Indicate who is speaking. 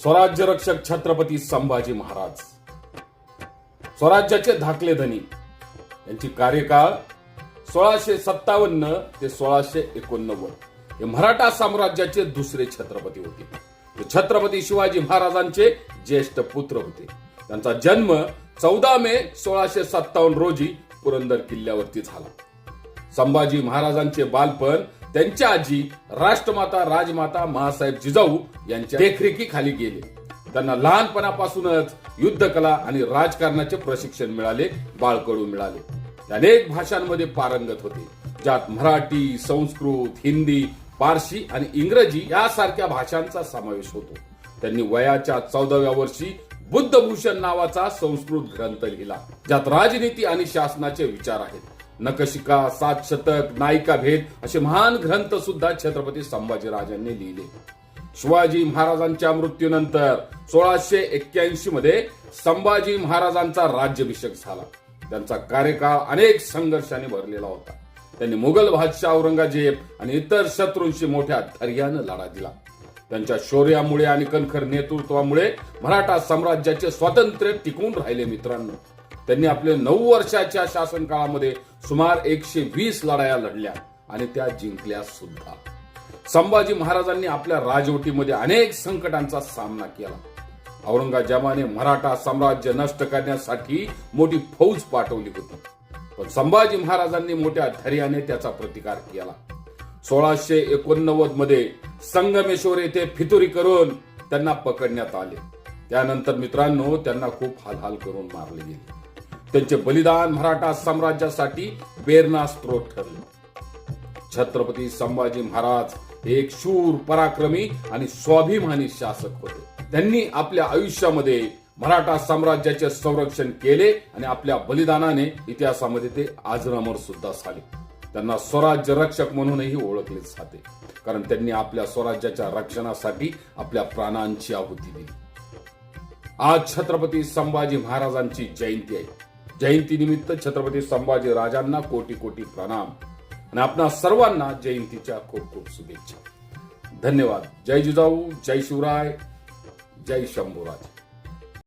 Speaker 1: स्वराज्य रक्षक छत्रपती संभाजी महाराज. स्वराज्याचे धाकले धनी. यांची कार्यकाळ सोळाशे सत्तावन्न ते सोळाशे एकोणनव्वद. हे मराठा साम्राज्याचे दुसरे छत्रपती होते. ते छत्रपती शिवाजी महाराजांचे ज्येष्ठ पुत्र होते. त्यांचा जन्म चौदा मे सोळाशे सत्तावन्न रोजी पुरंदर किल्ल्यावरती झाला. संभाजी महाराजांचे बालपण त्यांच्या आजी राष्ट्रमाता राजमाता महासाहेब जिजाऊ यांच्या देखरेखीखाली गेले. त्यांना लहानपणापासूनच युद्धकला आणि राजकारणाचे प्रशिक्षण मिळाले बाळकडू मिळाले. अनेक भाषांमध्ये पारंगत होते ज्यात मराठी संस्कृत हिंदी पारशी आणि इंग्रजी यासारख्या भाषांचा समावेश होतो. त्यांनी वयाच्या चौदाव्या वर्षी बुद्धभूषण नावाचा संस्कृत ग्रंथ लिहिला ज्यात राजनीती आणि शासनाचे विचार आहेत. नकशिका सात शतक नायिका भेद असे महान ग्रंथ सुद्धा छत्रपती संभाजीराजांनी लिहिले. शिवाजी महाराजांच्या मृत्यूनंतर सोळाशे एक्क्याऐंशी मध्ये संभाजी महाराजांचा राज्याभिषेक झाला. त्यांचा कार्यकाळ अनेक संघर्षाने भरलेला होता. त्यांनी मुघल बादशाह औरंगजेब आणि इतर शत्रूंशी मोठ्या धैर्यानं लढा दिला. त्यांच्या शौर्यामुळे आणि कणखर नेतृत्वामुळे मराठा साम्राज्याचे स्वातंत्र्य टिकून राहिले मित्रांनो. त्यांनी आपल्या नऊ वर्षाच्या शासन काळामध्ये सुमार एकशे वीस लढाया लढल्या आणि त्या जिंकल्या सुद्धा. संभाजी महाराजांनी आपल्या राजवटीमध्ये अनेक संकटांचा सामना केला. औरंगजेबाने मराठा साम्राज्य नष्ट करण्यासाठी मोठी फौज पाठवली होती. पण संभाजी महाराजांनी मोठ्या धैर्याने त्याचा प्रतिकार केला. सोळाशे एकोणनव्वदमध्ये संगमेश्वर येथे फितुरी करून त्यांना पकडण्यात आले. त्यानंतर मित्रांनो त्यांना खूप हालहाल करून मारले गेले. त्यांचे बलिदान मराठा साम्राज्यासाठी प्रेरणा स्त्रोत ठरले. छत्रपती संभाजी महाराज हे एक शूर पराक्रमी आणि स्वाभिमानी शासक होते. त्यांनी आपल्या आयुष्यामध्ये मराठा साम्राज्याचे संरक्षण केले आणि आपल्या बलिदानाने इतिहासामध्ये ते आजरामर सुद्धा झाले. त्यांना स्वराज्य रक्षक म्हणूनही ओळखले जाते. कारण त्यांनी आपल्या स्वराज्याच्या रक्षणासाठी आपल्या प्राणांची आहुती दिली. आज छत्रपती संभाजी महाराजांची जयंती आहे. जयंती निमित्त छत्रपती संभाजी राजांना कोटी कोटी प्रणाम आणि आपणा सर्वांना जयंतीच्या खूप खूप शुभेच्छा. धन्यवाद. जय जिजाऊ जय शिवराय जय शंभूराज.